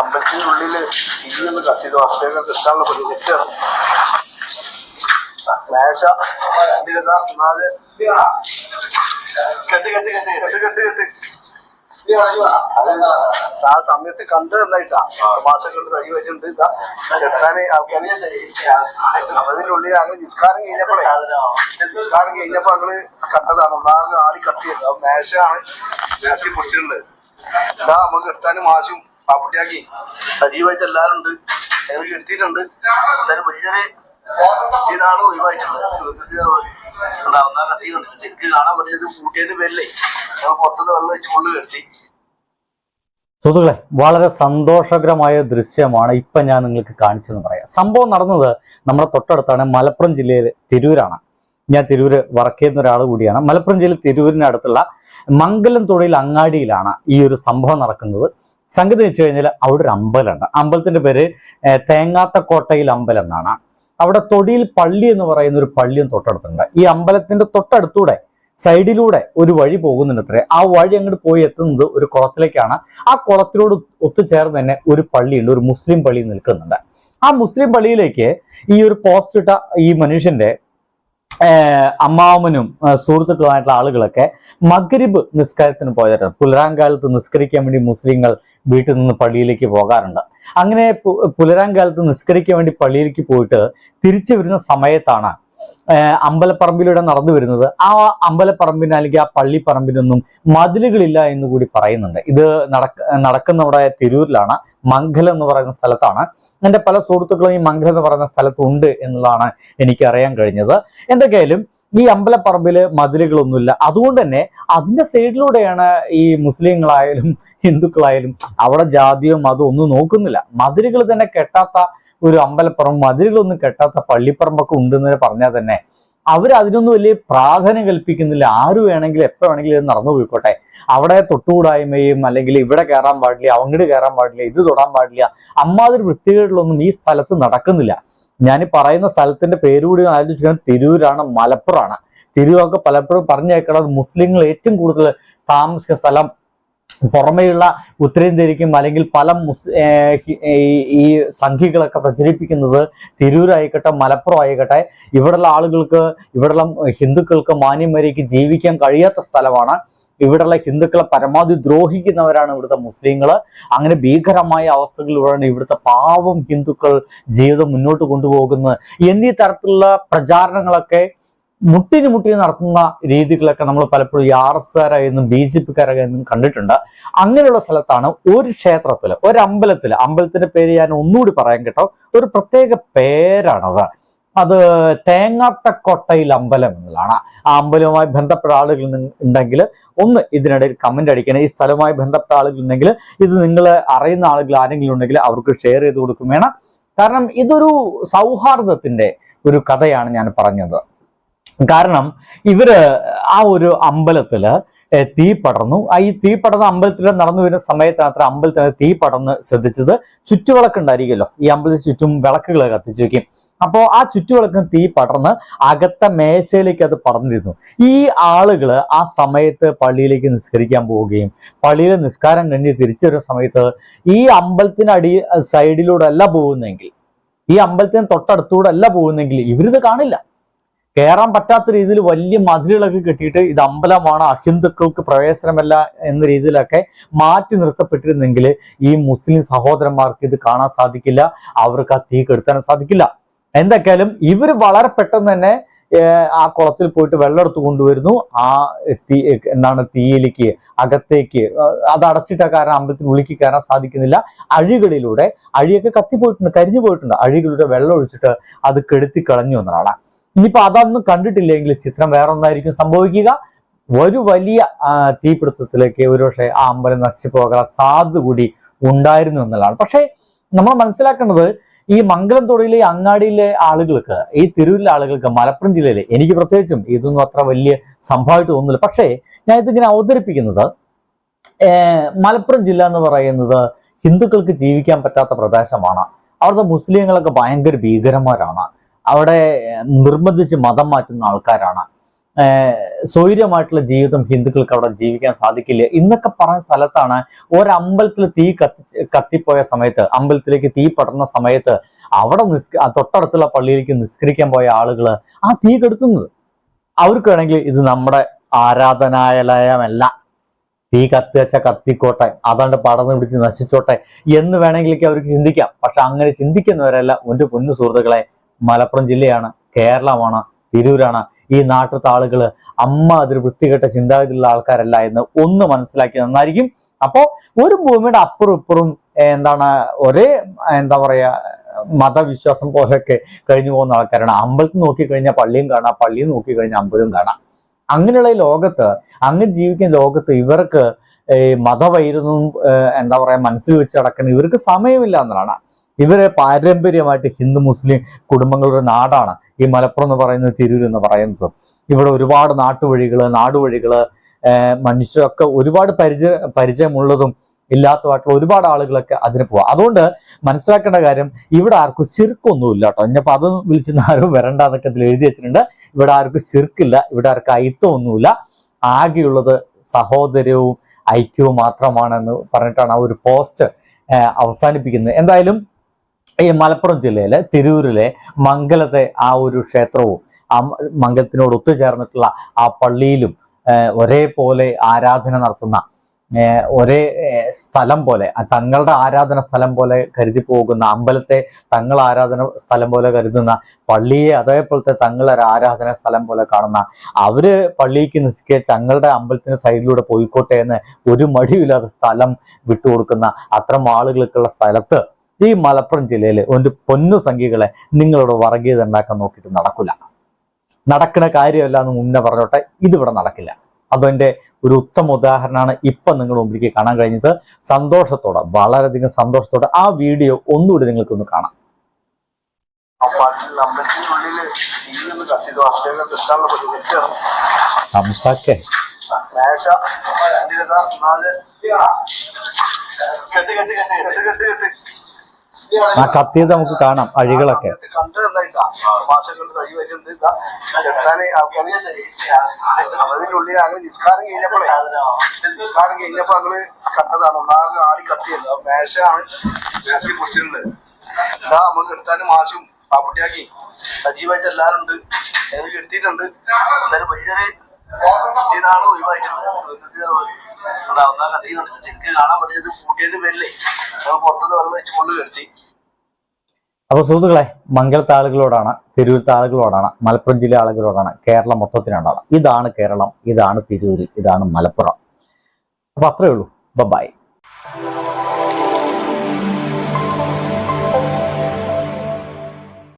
അമ്പലത്തിന്റെ ഉള്ളിൽ തീയൊന്ന് കത്തിയതോ അവിടെയൊക്കെ കിട്ടാനുള്ള പ്രൊജക്റ്റാണ് ഇതിലിതാ നാല് കെട്ട് ആ സമയത്ത് കണ്ടു തന്നായിട്ടാ മാസം കണ്ട് തൈ വെച്ചിട്ടുണ്ട് ഇതാ കെട്ടാന് ആൾക്കാര്. അതിന്റെ ഉള്ളിൽ അങ്ങ് നിസ്കാരം കഴിഞ്ഞപ്പോഴേ നിസ്കാരം കഴിഞ്ഞപ്പോ ഞങ്ങൾ കണ്ടതാണ്. ഒന്നാമത് ആടി കത്തിയത്. മേശയാണ് മേശ പൊടിച്ചിട്ടുള്ളത്. ഇതാ നമുക്ക് എടുത്താനും മാശും പാപ്പുട്ടിയാക്കി സജീവമായിട്ട് എല്ലാവരും ഉണ്ട് ഞങ്ങൾ എടുത്തിട്ടുണ്ട് എന്തായാലും വലിയൊരു ഇതാണ് ഒഴിവായിട്ടുണ്ട് ഉണ്ടാവുന്ന ശരിക്കും കാണാൻ പറ്റിയത് കൂട്ടിയതിന്റെ പേരിലേ. ഞങ്ങൾ പുറത്തുനിന്ന് വെള്ളം വെച്ച് കൊണ്ട് കെടുത്തി സുഹൃത്തുക്കളെ വളരെ സന്തോഷകരമായ ദൃശ്യമാണ് ഇപ്പം ഞാൻ നിങ്ങൾക്ക് കാണിച്ചെന്ന് പറയാം. സംഭവം നടന്നത് നമ്മുടെ തൊട്ടടുത്താണ് മലപ്പുറം ജില്ലയിലെ തിരൂരാണ്. ഞാൻ തിരൂര് വർക്ക് ചെയ്യുന്ന ഒരാൾ കൂടിയാണ്. മലപ്പുറം ജില്ലയിൽ തിരൂരിനടുത്തുള്ള മംഗലം തൊഴിൽ അങ്ങാടിയിലാണ് ഈ ഒരു സംഭവം നടക്കുന്നത്. സംഗതി വെച്ച് കഴിഞ്ഞാൽ അവിടെ ഒരു അമ്പലമുണ്ട്. അമ്പലത്തിന്റെ പേര് തേങ്ങാത്ത കോട്ടയിൽ അമ്പലം എന്നാണ്. അവിടെ തൊടിയിൽ പള്ളി എന്ന് പറയുന്ന ഒരു പള്ളിയും തൊട്ടടുത്തുണ്ട്. ഈ അമ്പലത്തിന്റെ തൊട്ടടുത്തൂടെ സൈഡിലൂടെ ഒരു വഴി പോകുന്നുണ്ട് അത്രേ. ആ വഴി അങ്ങോട്ട് പോയി എത്തുന്നത് ഒരു കുളത്തിലേക്കാണ്. ആ കുളത്തിനോട് ഒത്തുചേർന്ന് തന്നെ ഒരു പള്ളിയുണ്ട് ഒരു മുസ്ലിം പള്ളി നിൽക്കുന്നുണ്ട്. ആ മുസ്ലിം പള്ളിയിലേക്ക് ഈ ഒരു പോസ്റ്റ് ഇട്ട ഈ മനുഷ്യന്റെ അമ്മാവനും സുഹൃത്തുക്കളുമായിട്ടുള്ള ആളുകളൊക്കെ മഗ്രിബ് നിസ്കാരത്തിന് പോയതായിരുന്നു പുലരാങ്കാലത്ത് നിസ്കരിക്കാൻ വേണ്ടി മുസ്ലിങ്ങൾ വീട്ടിൽ നിന്ന് പള്ളിയിലേക്ക് പോകാറുണ്ട്. അങ്ങനെ പുലരാങ്കാലത്ത് നിസ്കരിക്കാൻ വേണ്ടി പള്ളിയിലേക്ക് പോയിട്ട് തിരിച്ചു വരുന്ന സമയത്താണ് അമ്പലപ്പറമ്പിലൂടെ നടന്നു വരുന്നത്. ആ അമ്പലപ്പറമ്പിന് അല്ലെങ്കിൽ ആ പള്ളിപ്പറമ്പിനൊന്നും മതിലുകളില്ല എന്ന് കൂടി പറയുന്നുണ്ട്. ഇത് നടക്ക നടക്കുന്ന അവിടെ തിരൂരിലാണ്. മംഗലം എന്ന് പറയുന്ന സ്ഥലത്താണ്. എന്റെ പല സുഹൃത്തുക്കളും ഈ മംഗലം എന്ന് പറയുന്ന സ്ഥലത്തുണ്ട് എന്നുള്ളതാണ് എനിക്ക് അറിയാൻ കഴിഞ്ഞത്. എന്തൊക്കെയായാലും ഈ അമ്പലപ്പറമ്പിൽ മതിലുകളൊന്നുമില്ല. അതുകൊണ്ട് തന്നെ അതിന്റെ സൈഡിലൂടെയാണ് ഈ മുസ്ലിങ്ങളായാലും ഹിന്ദുക്കളായാലും അവിടെ ജാതിയോ മതമോ ഒന്നും നോക്കുന്നില്ല. മതിലുകൾ തന്നെ കെട്ടാത്ത ഒരു അമ്പലപ്പുറം മതിലുകളൊന്നും കെട്ടാത്ത പള്ളിപ്പറമ്പൊക്കെ ഉണ്ടെന്ന് പറഞ്ഞാൽ തന്നെ അവർ അതിനൊന്നും വലിയ പ്രാധാന്യം കൽപ്പിക്കുന്നില്ല. ആര് വേണമെങ്കിലും എപ്പോൾ വേണമെങ്കിലും ഇത് നടന്നു പോയിക്കോട്ടെ. അവിടെ തൊട്ടുകൂടായ്മയും അല്ലെങ്കിൽ ഇവിടെ കയറാൻ പാടില്ല അങ്ങോട്ട് കയറാൻ പാടില്ല ഇത് തൊടാൻ പാടില്ല അമ്മാതിരി വൃത്തികേടുകളൊന്നും ഈ സ്ഥലത്ത് നടക്കുന്നില്ല. ഞാൻ പറയുന്ന സ്ഥലത്തിന്റെ പേരുകൂടി ആലോചിക്കുന്നത് തിരൂരാണ് മലപ്പുറമാണ്. തിരൂരൊക്കെ പലപ്പോഴും പറഞ്ഞേക്കണത് മുസ്ലിങ്ങൾ ഏറ്റവും കൂടുതൽ താമസിക്കുന്ന സ്ഥലം പുറമെയുള്ള ഉത്തരേന്ത്യയിലേക്കും അല്ലെങ്കിൽ പല മുസ് ഈ- സംഖ്യകളൊക്കെ പ്രചരിപ്പിക്കുന്നത് തിരൂരായിക്കോട്ടെ മലപ്പുറം ആയിക്കോട്ടെ ഇവിടെയുള്ള ആളുകൾക്ക് ഇവിടെയുള്ള ഹിന്ദുക്കൾക്ക് മാന്യന്മാരേക്ക് ജീവിക്കാൻ കഴിയാത്ത സ്ഥലമാണ്. ഇവിടെയുള്ള ഹിന്ദുക്കളെ പരമാവധി ദ്രോഹിക്കുന്നവരാണ് ഇവിടുത്തെ മുസ്ലിങ്ങൾ അങ്ങനെ ഭീകരമായ അവസ്ഥകളിലൂടെയാണ് ഇവിടുത്തെ പാവം ഹിന്ദുക്കൾ ജീവിതം മുന്നോട്ട് കൊണ്ടുപോകുന്നത്. എന്നീ തരത്തിലുള്ള പ്രചാരണങ്ങളൊക്കെ മുട്ടിന് മുട്ടിന് നടത്തുന്ന രീതികളൊക്കെ നമ്മൾ പലപ്പോഴും ഈ ആർ എസ് കാരായെന്നും ബി ജെ പിക്കാരായെന്നും കണ്ടിട്ടുണ്ട്. അങ്ങനെയുള്ള സ്ഥലത്താണ് ഒരു ക്ഷേത്രത്തിൽ ഒരു അമ്പലത്തിൽ അമ്പലത്തിന്റെ പേര് ഞാൻ ഒന്നുകൂടി പറയാൻ കേട്ടോ ഒരു പ്രത്യേക പേരാണത് അത്. തേങ്ങാത്തക്കൊട്ടയിൽ അമ്പലം എന്നുള്ളതാണ്. ആ അമ്പലവുമായി ബന്ധപ്പെട്ട ആളുകൾ ഉണ്ടെങ്കിൽ ഒന്ന് ഇതിനിടയിൽ കമന്റ് അടിക്കണം. ഈ സ്ഥലവുമായി ബന്ധപ്പെട്ട ആളുകൾ ഉണ്ടെങ്കിൽ ഇത് നിങ്ങൾ അറിയുന്ന ആളുകൾ ആരെങ്കിലും ഉണ്ടെങ്കിൽ അവർക്ക് ഷെയർ ചെയ്ത് കൊടുക്കും വേണം. കാരണം ഇതൊരു സൗഹാർദ്ദത്തിന്റെ ഒരു കഥയാണ് ഞാൻ പറഞ്ഞത്. കാരണം ഇവർ ആ ഒരു അമ്പലത്തിൽ തീ പടർന്നു. ആ ഈ തീ പടർന്ന അമ്പലത്തിൽ നടന്നു വരുന്ന സമയത്താണ് അത്ര അമ്പലത്തിൽ തീ പടർന്ന് ശ്രദ്ധിച്ചത്. ചുറ്റുവിളക്കുണ്ടായിരിക്കുമല്ലോ ഈ അമ്പലത്തിന് ചുറ്റും വിളക്കുകൾ കത്തിച്ചു വെക്കും. അപ്പോൾ ആ ചുറ്റുവിളക്കിന് തീ പടർന്ന് അകത്ത മേശയിലേക്ക് അത് പടർന്നിരുന്നു. ഈ ആളുകൾ ആ സമയത്ത് പള്ളിയിലേക്ക് നിസ്കരിക്കാൻ പോവുകയും പള്ളിയിലെ നിസ്കാരം കഴിഞ്ഞ് തിരിച്ചു വരുന്ന സമയത്ത് ഈ അമ്പലത്തിനടി സൈഡിലൂടെ അല്ല പോകുന്നെങ്കിൽ ഈ അമ്പലത്തിന് തൊട്ടടുത്തൂടെ അല്ല പോകുന്നെങ്കിൽ ഇവരിത് കാണില്ല. കയറാൻ പറ്റാത്ത രീതിയിൽ വലിയ മതിലുകളൊക്കെ കെട്ടിയിട്ട് ഇത് അമ്പലമാണ് അഹിന്ദുക്കൾക്ക് പ്രവേശനമല്ല എന്ന രീതിയിലൊക്കെ മാറ്റി നിർത്തപ്പെട്ടിരുന്നെങ്കിൽ ഈ മുസ്ലിം സഹോദരന്മാർക്ക് ഇത് കാണാൻ സാധിക്കില്ല അവർക്ക് ആ തീ കെടുത്താൻ സാധിക്കില്ല. എന്തൊക്കെയാലും ഇവർ വളരെ പെട്ടെന്ന് തന്നെ ആ കുളത്തിൽ പോയിട്ട് വെള്ളം കൊണ്ടുവരുന്നു. ആ തീ എന്താണ് തീയിലേക്ക് അകത്തേക്ക് അത് അടച്ചിട്ട കാരണം അമ്പലത്തിന് ഉള്ളിക്ക് കയറാൻ സാധിക്കുന്നില്ല. അഴികളിലൂടെ അഴിയൊക്കെ കത്തിപ്പോയിട്ടുണ്ട് കരിഞ്ഞു പോയിട്ടുണ്ട്. അഴികളിലൂടെ വെള്ളം ഒഴിച്ചിട്ട് അത് കെടുത്തി കളഞ്ഞു എന്നതാണ്. ഇനിയിപ്പോ അതൊന്നും കണ്ടിട്ടില്ലെങ്കിൽ ചിത്രം വേറെ ഒന്നായിരിക്കും സംഭവിക്കുക. ഒരു വലിയ തീപിടുത്തത്തിലേക്ക് ഒരുപക്ഷെ ആ അമ്പലം നശിച്ചു പോകാൻ സാധ്യത കൂടി ഉണ്ടായിരുന്നു എന്നുള്ളതാണ്. പക്ഷേ നമ്മൾ മനസ്സിലാക്കേണ്ടത് ഈ മംഗലം തൊടിയിലെ അങ്ങാടിയിലെ ആളുകൾക്ക് ഈ തിരുവിലെ ആളുകൾക്ക് മലപ്പുറം ജില്ലയിലെ എനിക്ക് പ്രത്യേകിച്ചും ഇതൊന്നും അത്ര വലിയ സംഭവമായിട്ട് തോന്നുന്നില്ല. പക്ഷേ ഞാൻ ഇതിങ്ങനെ അവതരിപ്പിക്കുന്നത് മലപ്പുറം ജില്ല എന്ന് പറയുന്നത് ഹിന്ദുക്കൾക്ക് ജീവിക്കാൻ പറ്റാത്ത പ്രദേശമാണ്. അവിടുത്തെ മുസ്ലിങ്ങളൊക്കെ ഭയങ്കര ഭീകരന്മാരാണ്. അവിടെ നിർബന്ധിച്ച് മതം മാറ്റുന്ന ആൾക്കാരാണ്. സ്വൈര്യമായിട്ടുള്ള ജീവിതം ഹിന്ദുക്കൾക്ക് അവിടെ ജീവിക്കാൻ സാധിക്കില്ല. എന്നൊക്കെ പറഞ്ഞ സ്ഥലത്താണ് ഒരമ്പലത്തിൽ തീ കത്തി കത്തിപ്പോയ സമയത്ത് അമ്പലത്തിലേക്ക് തീ പടർന്ന സമയത്ത് അവിടെ നിസ്ക തൊട്ടടുത്തുള്ള പള്ളിയിലേക്ക് നിസ്കരിക്കാൻ പോയ ആളുകൾ ആ തീ കെടുത്തുന്നത്. അവർക്ക് വേണമെങ്കിൽ ഇത് നമ്മുടെ ആരാധനാലയമല്ല. തീ കത്തിവെച്ച കത്തിക്കോട്ടെ അതാണ്ട് പടർന്നു പിടിച്ച് നശിച്ചോട്ടെ എന്ന് വേണമെങ്കിലേക്ക് അവർക്ക് ചിന്തിക്കാം. പക്ഷെ അങ്ങനെ ചിന്തിക്കുന്നവരല്ല. ഒരു പൊന്നു സുഹൃത്തുക്കളെ മലപ്പുറം ജില്ലയാണ് കേരളമാണ് തിരൂരാണ്. ഈ നാട്ടിലത്തെ ആളുകൾ അമ്മ അതൊരു വൃത്തികെട്ട ചിന്താഗതിയുള്ള ആൾക്കാരല്ല എന്ന് ഒന്ന് മനസ്സിലാക്കി നന്നായിരിക്കും. അപ്പോൾ ഒരു ഭൂമിയുടെ അപ്പുറം ഇപ്പുറം എന്താണ് ഒരേ എന്താ പറയാ മതവിശ്വാസം പോലെയൊക്കെ കഴിഞ്ഞു പോകുന്ന ആൾക്കാരാണ്. അമ്പലത്തിൽ നോക്കിക്കഴിഞ്ഞാൽ പള്ളിയും കാണാം പള്ളിയും നോക്കിക്കഴിഞ്ഞാൽ അമ്പലവും കാണാം. അങ്ങനെയുള്ള ലോകത്ത് അങ്ങനെ ജീവിക്കുന്ന ലോകത്ത് ഇവർക്ക് ഈ മതവൈരുന്നും എന്താ പറയാ മനസ്സിൽ വെച്ച് നടക്കുന്ന ഇവർക്ക് സമയമില്ല എന്നതാണ് ഇവരെ പാരമ്പര്യമായിട്ട് ഹിന്ദു മുസ്ലിം കുടുംബങ്ങളുടെ നാടാണ്. ഈ മലപ്പുറം എന്ന് പറയുന്നത് തിരൂർ എന്ന് പറയുന്നത്. ഇവിടെ ഒരുപാട് നാട്ടുവഴികൾ നാടുവഴികൾ ഏർ മനുഷ്യരൊക്കെ ഒരുപാട് പരിചയ പരിചയമുള്ളതും ഇല്ലാത്തതായിട്ടുള്ള ഒരുപാട് ആളുകളൊക്കെ അതിന് പോവാം. അതുകൊണ്ട് മനസ്സിലാക്കേണ്ട കാര്യം ഇവിടെ ആർക്കും ചിർക്കൊന്നുമില്ല കേട്ടോ. ഇനിയിപ്പോ അത് വിളിച്ച് ആരും വരണ്ട എന്നൊക്കെ ഇതിൽ എഴുതി വെച്ചിട്ടുണ്ട്. ഇവിടെ ആർക്കും ചിർക്കില്ല ഇവിടെ ആർക്കും അയിത്തമൊന്നുമില്ല. ആകെയുള്ളത് സഹോദര്യവും ഐക്യവും മാത്രമാണെന്ന് പറഞ്ഞിട്ടാണ് ആ ഒരു പോസ്റ്റ് അവസാനിപ്പിക്കുന്നത്. എന്തായാലും ഈ മലപ്പുറം ജില്ലയിലെ തിരൂരിലെ മംഗലത്തെ ആ ഒരു ക്ഷേത്രവും ആ മംഗലത്തിനോട് ഒത്തുചേർന്നിട്ടുള്ള ആ പള്ളിയിലും ഒരേപോലെ ആരാധന നടത്തുന്ന ഒരേ സ്ഥലം പോലെ തങ്ങളുടെ ആരാധന സ്ഥലം പോലെ കരുതി പോകുന്ന അമ്പലത്തെ തങ്ങൾ ആരാധന സ്ഥലം പോലെ കരുതുന്ന പള്ളിയെ അതേപോലത്തെ തങ്ങളൊരു ആരാധന സ്ഥലം പോലെ കാണുന്ന അവർ പള്ളിക്ക് നിസ്കെ തങ്ങളുടെ അമ്പലത്തിന് സൈഡിലൂടെ പോയിക്കോട്ടെ എന്ന് ഒരു മടിയില്ലാത്ത സ്ഥലം വിട്ടുകൊടുക്കുന്ന അത്തരം ആളുകൾക്കുള്ള സ്ഥലത്ത് ഈ മലപ്പുറം ജില്ലയിലെ ഒരു പൊന്നു സംഖ്യകളെ നിങ്ങളോട് വർഗീയത ഉണ്ടാക്കാൻ നോക്കിയിട്ട് നടക്കില്ല. നടക്കുന്ന കാര്യമല്ല എന്ന് മുന്നേ പറഞ്ഞോട്ടെ ഇതിവിടെ നടക്കില്ല. അതെന്റെ ഒരു ഉത്തമ ഉദാഹരണമാണ് ഇപ്പം നിങ്ങളുടെ മുമ്പിലേക്ക് കാണാൻ കഴിഞ്ഞത്. സന്തോഷത്തോടെ വളരെയധികം സന്തോഷത്തോടെ ആ വീഡിയോ ഒന്നുകൂടി നിങ്ങൾക്കൊന്ന് കാണാം. സംസാക്കെ കെട്ട് കെട്ട് കെട്ട് കെട്ട് കെട്ട്. ആ കത്തിയത് നമുക്ക് കാണാം അഴികളൊക്കെ അതിനുള്ളിൽ സജീവായിട്ട് എല്ലാരും ഉണ്ട് എടുത്തിട്ടുണ്ട് എന്തായാലും വലിയൊരു ഇതാണ് ഒഴിവായിട്ടുണ്ട് ഒന്നാം കത്തിയുണ്ട് ശരിക്കും കാണാൻ പറ്റിയത് കൂട്ടിയതിന്റെ പേരിലേ ഞങ്ങൾ പുറത്തുനിന്ന് വെള്ളം വെച്ച് കൊണ്ട് കെടുത്തി അപ്പൊ സുഹൃത്തുക്കളെ മംഗലത്തെ ആളുകളോടാണ് തിരൂരത്തെ ആളുകളോടാണ് മലപ്പുറം ജില്ല ആളുകളോടാണ് കേരളം മൊത്തത്തിനോടാണ് ഇതാണ് കേരളം ഇതാണ് തിരൂര് ഇതാണ് മലപ്പുറം. അപ്പോൾ അത്രേ ഉള്ളൂ. ബൈ